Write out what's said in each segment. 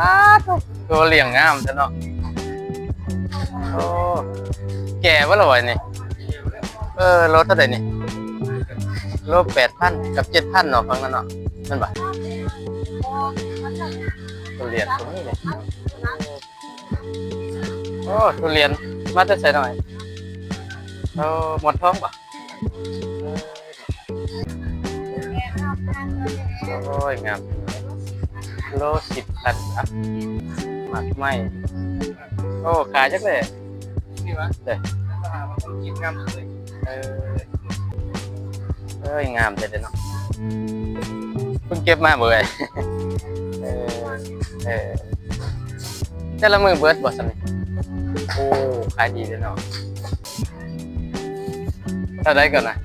อ้าตัวเลี้ยงงามซะเนาะโอ้แก่บ่ล่ะวะนี่เออรถเท่าไหร่นี่โล8,000กับ7,000เนาะฟังนั้นเนาะแม่นบ่ทุเรียนตรงนี้เลยโอ้ทุเรียนมาแต่ไสหน่อยโอ้หมดท้องบ่โอ้ยงาม โล10,000ครับหมักไหมโอ้ขายจักเลยนี่วะเด้อกินงามเลยเออเอ้ยงามเลยเด้อเนาะเพิ่งเก็บมาเบื่อเออเออแต่ละมือเบิดบ่ซั่นนี่โอ้ขายดีเลยเนาะเท่าไดก่อนนะ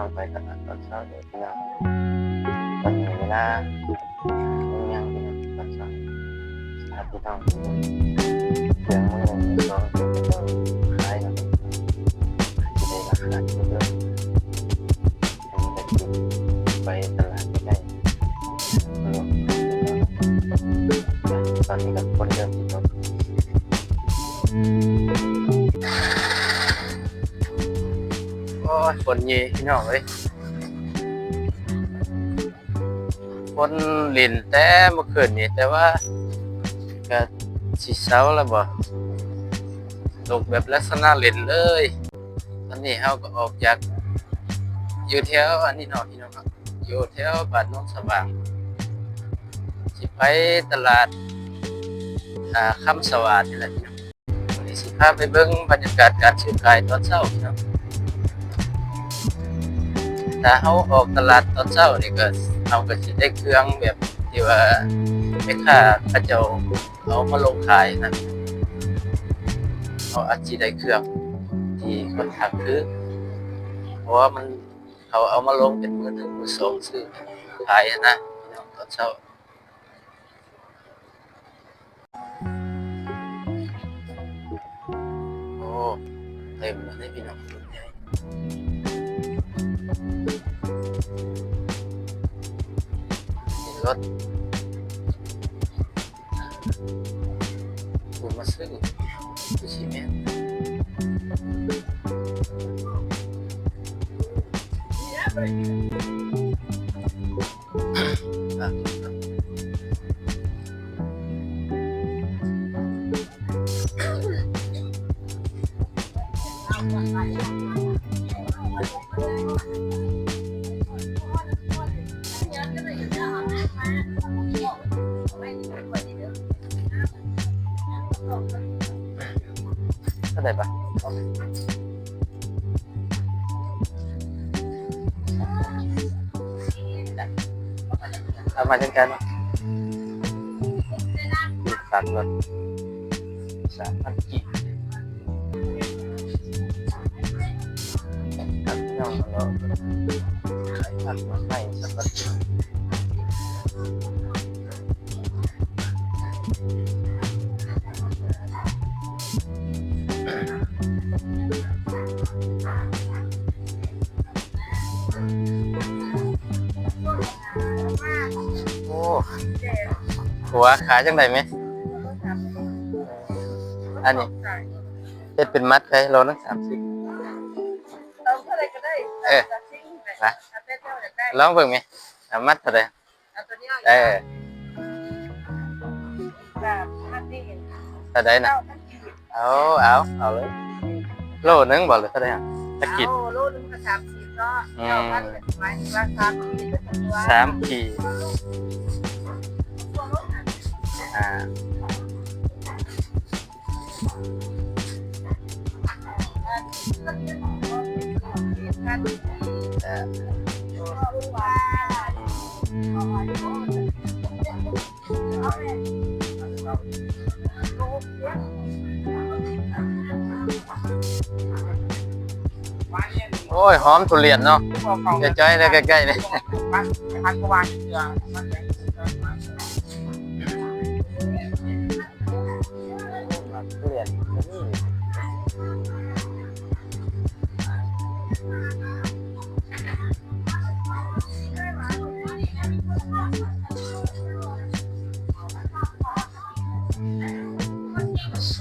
าพี่น้องไปตลาด นเยพี่น้องเอ้ยฝนลินแต่เมื่อคืนนี้แต่ว่าก็สิเช้าแล้วบ่ตกแบบลักษณะลินเลยตอนนี้เราก็ออกจากอยู่แถวอันนี้เนาะพี่น้องครับอยู่แถวบ้านโนนสว่างสิไปตลาดอ่าคำสวัสดิ์นี่แหละพี่น้องวันนี้สิพาไปเบิ่งบรรยากาศการซื้อขายตอนเช้าพี่น้อง ถ้าเราออกตลาดตอนเช้านี่ก็เราก็สิได้เครื่องแบบที่ว่าแม่ค้าเขาเจ้าเอามาลงขายนะเราอาจสิได้เครื่องที่คนข้างคือ เพราะว่ามันเขาเอามาลงเป็นมือหนึ่งมือสองซื้อขายนะตอนเช้าโอ้เต็มเลยพี่น้อง รุ่นใหญ่มีรถกูาซื้อกูชิแม่นอะเท่าไรปะเอามาจังกันอีกสามรถสามพันกี่ครับพี่น้องเราขายผักมาให้ หัวขายจังไดไหม อันนี้เฮ็ดเป็นมัดไปโลนึงสามสิบเอาเท่าไรก็ได้เออตัดทิ้งไปนะเอาแต่เท่าไหร่ได้ลองเบิ่งไหมเอามัดเท่าไหร่เอาตัวนี้เออแบบพันนี่เท่าไหร่นะเท่าพันกี่เอาเอาเอาเลยโลนึงบอกเลยเท่าไหร่อะตะกิดเอาโลนึงก็สามสิบเนาะอืมเท่าพันเป็นไม้ราคาขีดเป็นตัวสามขีด อ่าเอ่อโอ้ยหอมทุเรียนเนาะใกล้ๆเลยใกล้ๆเลยมันพันกว่าวันเดือน ซ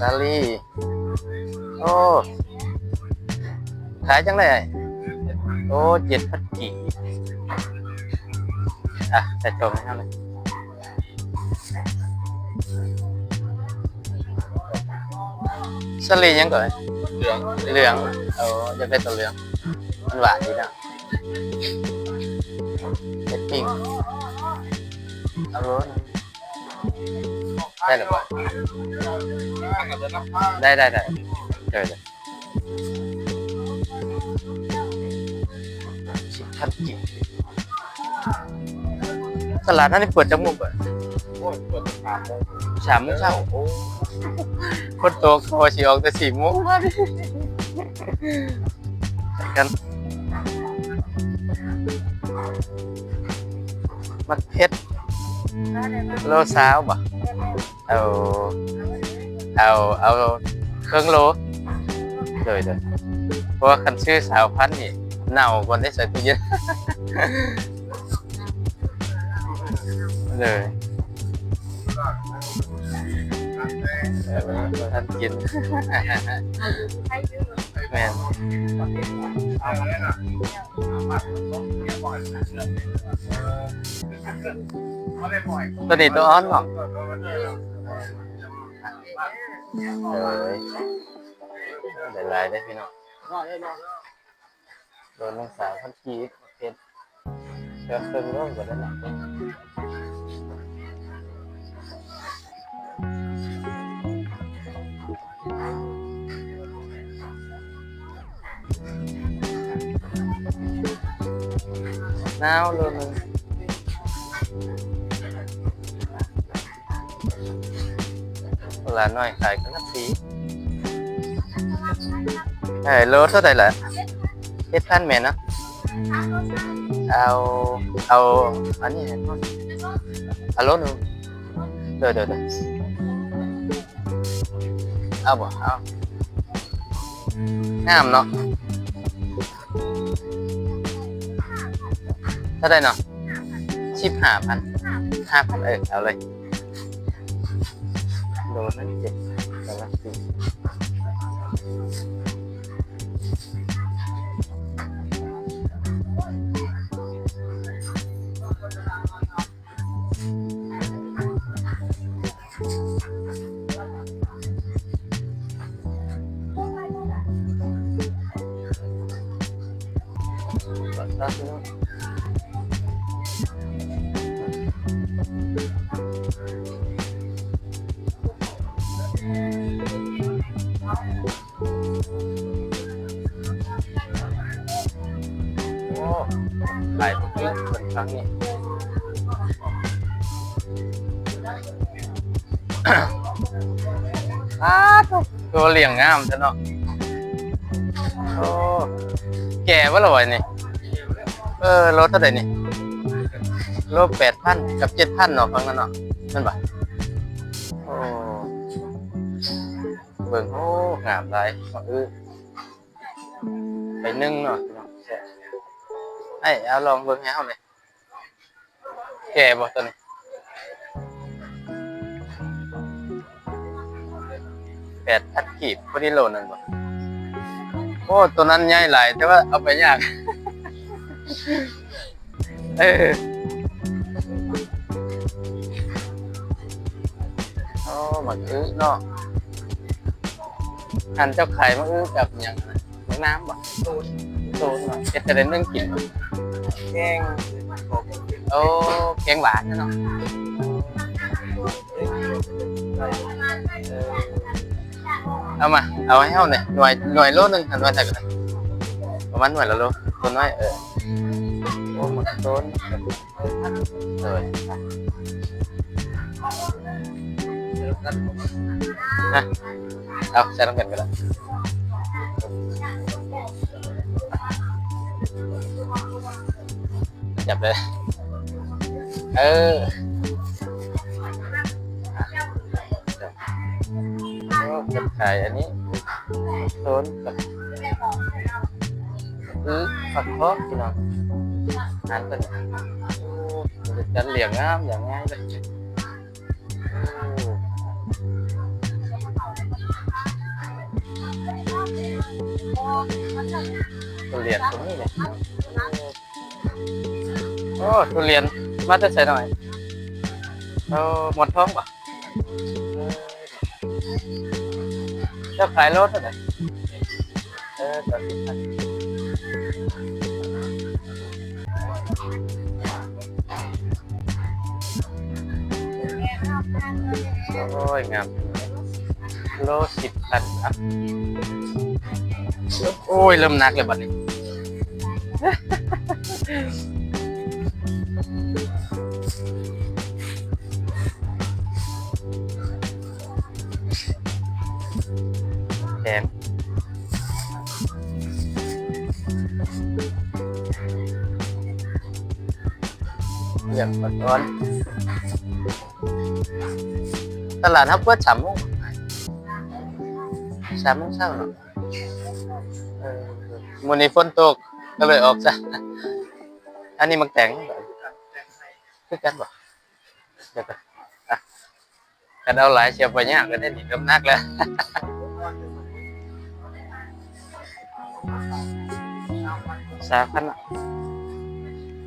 าลีโอ้ขายจังเลยโอ้เจ็ดพันกี่อะแต่จบนะครับเลย สลียังก่อนเหลืองเหลืองเอาจะได้ตัวเหลือง มันหวานดีนะเจ็ดปิ้งเอารสได้หรือเปล่ากับเดินน้ำผ้าได้ได้ได้เจอเลยชิคันกิตลาดนั้นนี่เปิดจังมุกอะโอ้ยเปิดสามโมงสามโมงเช้าโอ้ คนโตคอสีออกแต่สี่โมงมาดิกันมัดเพชรได้เลยนะโลสาวบ่เอา เอา เอาเครื่องโลเลยเลยเพราะว่าคันชื่อสาวพันธุ์นี่เน่ากว่าได้ใส่ตู้เย็นเลย เออบ่ท่านกินแม่นเอาเลยนะมาต้องเรียกบ่อยนะเรื่องนี้เขาได้บ่อยตัวนี้ตัวอ้อนเนาะเอเลยได้หลายได้พี่น้องโดนน้องสาวพันกีบเพชรเชื่อเครื่องร่วมกว่านั้นนะ นาวเลยมึงลาน้อยขายกันนักสีเอ้ยโลเท่าไหร่ละเจ็ดพันแม่นนะเอาเอาอันนี้เห็นมั้ยเอารถหนึ่งเดี๋ยวเดี๋ยวเดี๋ยวเอาบ่เอางามเนาะ เท่าไหรเนาะชิบห้าพันห้าพันเออเอาเลยโดนนั่นเจ็ดแล้วก็สี่ ตัวเหลี่ยงงามซะเนาะโอ้แก่ว่าละวะนี่เออรถเท่าไหร่นี่รถแปดพันกับเจ็ดพันเนาะฟังนั้นเนาะนั่นปะโอ้เบิ่งโอ้งามหลายเออไปนึ่งเนาะพี่น้องแซ่บไอ้เอาลองเบิ่งให้เฮาเลยแก่บ่ตัวนี้ แปดพันกีบพอดีโลนั่นบ่โอ้ตัวนั้นใหญ่หลายแต่ว่าเอาไปยาก เออโอ้มักอื้อเนาะหันเจ้าไข่มาอื้อกับหยังน้ำบ่ตูนตูนเนาะเดจะได้นึ่งกินแกงโอ้แกงหวานเนาะ เอามา เอาให้เฮาหน่อยหน่วยหน่วยโลหนึ่งหันมาใส่กันนประมาณหน่วยละโลตัวน้อยเออโอ้หมักต้นเลยเอาใช้น้ำกันก็ได้จับเลยเออ อ้กับไข่อันนี้โซนกับอื้อฝักทองพี่น้องงานเป็นโอ้จะเหลี่ยงงามอย่างง่ายเลยทุเรียนตรงนี้เลยโอ้ทุเรียนมาจะใส่หน่อยเอาหมดท้องปะ จ้าขายรถเท่าไหร่เออตอนนี้พันโอ้ยงามโลสิบพันครับโอ้ยเริ่มนักเลยบัดนี้ เรียกปัดร้อนตลาดทับเปิดสามโมงสามโมงเช้าเนาะเอมื้อนี้ฝนตกก็เลยออกซะอันนี้มักแต่งคือกันบ่เดี๋ยวกันเอาหลายเสียบไปยากกันได้หนี่เริ่มนักแล้วสาพันอะ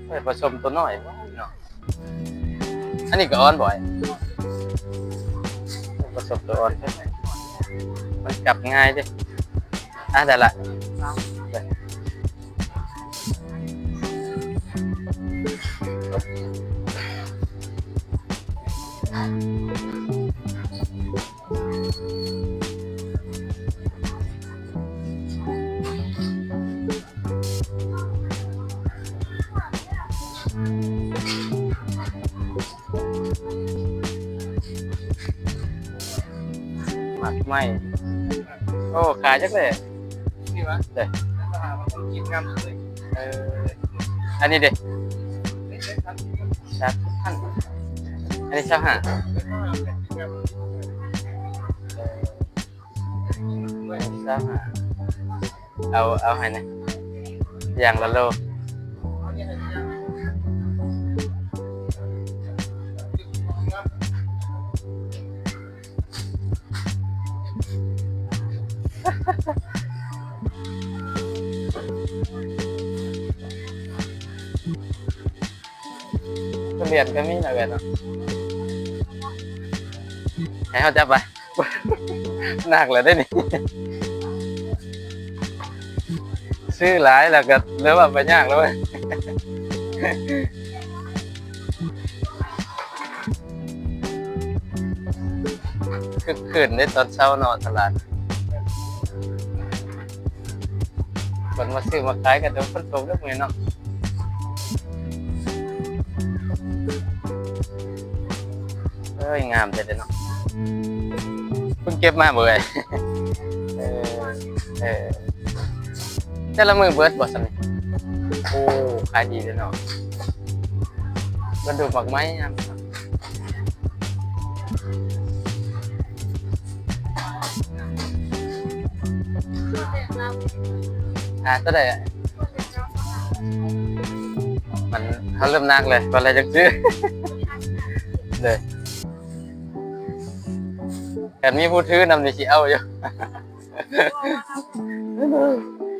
เฮ้ยผสมตัวน้อยว้า วเนาะอันนี้ก็อ่อนบ่อยผสมตัวอ่อนใช่ไหมมันกลับง่ายดิอะแต่ละ หมักไหมโอ้ ขายจักเลยนี่วะเด้กินงามเลยเอออันนี้เด็ไม่ใช่ครับพันอันนี้ชาหาแล้วก็เป็นงาเออชาวหาเอา เอาให้นะอย่างละโล ทุเรียนก็มีนะเว้ยเนาะให้เขาจับไปหนักเลยได้นี่ซื้อหลายแล้วก็เริ่มว่าไปยากแล้วเว้ยคือคืนได้ตอนเช้านอนตลาด คนมาซื้อมาขายกันเดี๋ยวคนตกเรื่องเนาะเอ้ยงามเลยเด้อเนาะเพิ่งเก็บมาเบื่อเออเออแต่ละมือเบิร์ดบอสันนี่โอ้ขายดีเลยเนาะกระดูกหมักไม้ยาม อ่าก็ได้มันเขาเริ่มนักเลยตอนแรกจะซื้อเลยแต่มีผู้ถือนำในชีเอาอยู่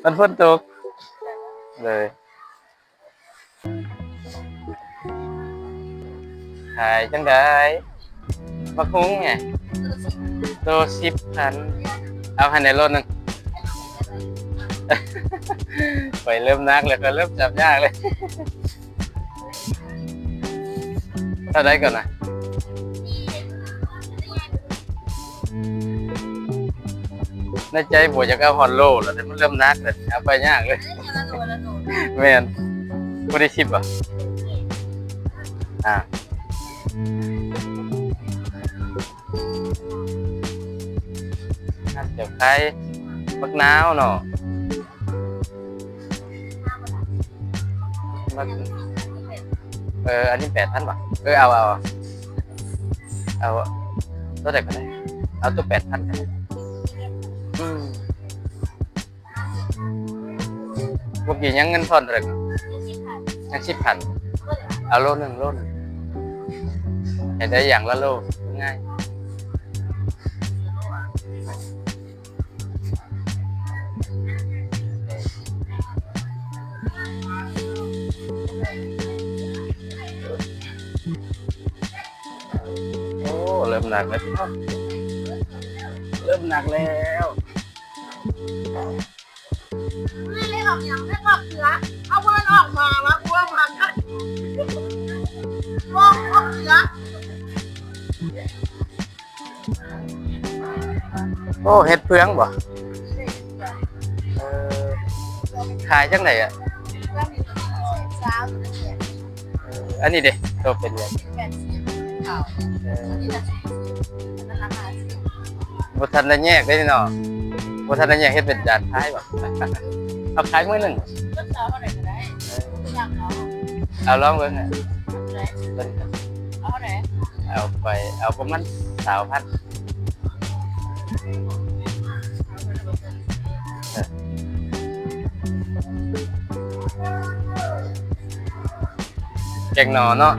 มันฝนตกเลยขายจังได้บักฮุ้งไงโลสิบพันเอาให้ในรถนึง ไปเริ่มนักเลยไปเริ่มจับยากเลยเท่าได้ก่อนนะในใจบวจะเอาฮอนโลแล้วแต่มันเริ่มนักเลยเอาไปยากเลยแม่นบ่ได้ชิปอะอ่าเดี๋ยวใครบักนาวเนาะ บักเออ อันนี้แปดพันป่ะเออเอาเอาเอาตัวไหนก็ได้เอาตัวแปดพันกันอืมเมื่อกี้ยังเงินทอนเท่าไหรอยังสิบพันเอาโลหนึ่งโลหนึ่งให้ได้อย่างละโลง่าย หนักแล้วพี่น้องเริ่มหนักแล้วไม่ได้ออกอย่างไม่ออกเสือเอาเวินออกมาแล้วกลัวมันก็มองออกเสือโอ้เฮ็ดเพืองบ่เออขายจังไหนอะแล้วมีเช้าหรือเย็นเอออันนี้เด้ตัวเป็นยังแปดสิบ เข่าเออนี่ละสี่สิบอันนั้นละห้าสิบบ่ทันได้แยกได้เนาะบทันได้แยกเฮ็ดเป็นจานขายบ่เอาขายมื้อหนึงก็เช้าเท่าไหร่ก็ได้อยากเอาเอาลองเบิ่งอะเบิ่งครับเอาไหนเอาไปเอาประมาณ3,000แกงหนอเนาะ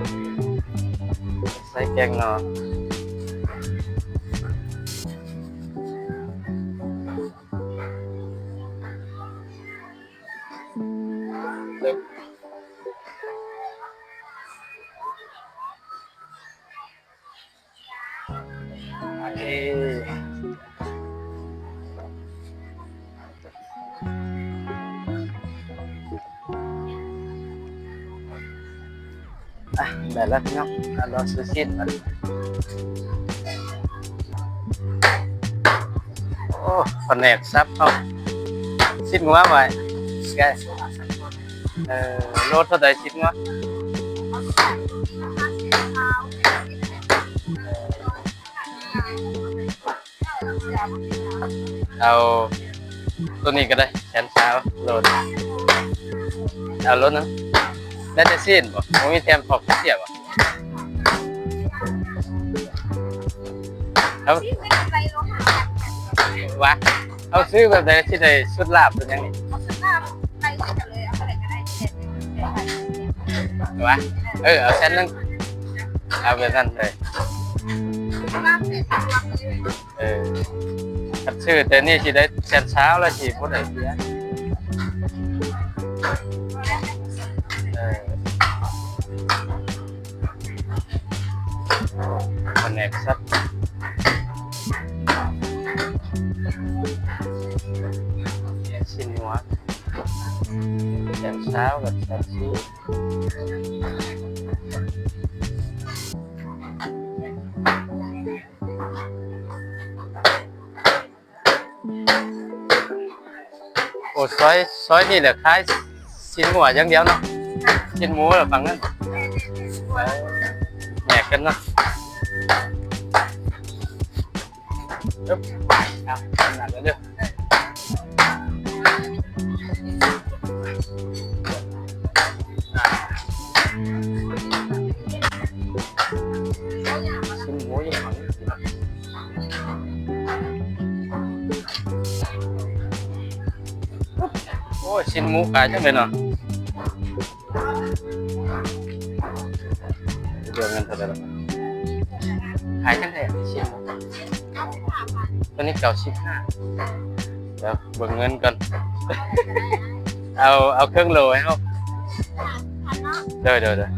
ใส่แพี่น้องอะรอซื้อชิ้นก่อนโอ้แผนกซับเอาชิ้นงัวไว้แกเอ่อโลเท่าใดชิ้นงัวเอาตัวนี้ก็ได้แขนเช้าโหลดเอารถนะได้จะสิ้นบ่ผมมีแถมพอกเสียบ่ เอาที่ไม่ได้ไปโรงพยาบาลวะเอาซื้อแบบใดที่ได้ชุดลาบตัวยังนี่เขาซื้อหน้าไปกันเลยเอาอะไรก็ได้เสร็จเลยวะเออเอาเส้นนึงเอาแบบนั้นเลยหน้าเสร็จวางเลยเออคัดชื่อแต่นี่สิได้แขนเช้าแล้วสิบ่ได้เสียเออแผนกซับชิ้น แขนเช้ากับแขนชี้โอ้ซอยซอยนี่แหล อ้ยชิ้นหมูขายจังเลยเนาะเดือนเงินเท่าไหร่ละขายจังเลยอะชิ้นหมูตอนนี้เก่าชิ้นห้าเดี๋ยวเบิ่งเงินก่อน เอาเอาเครื่องโลให้เขาเดี๋ยวเดี๋ยวเดี๋ยว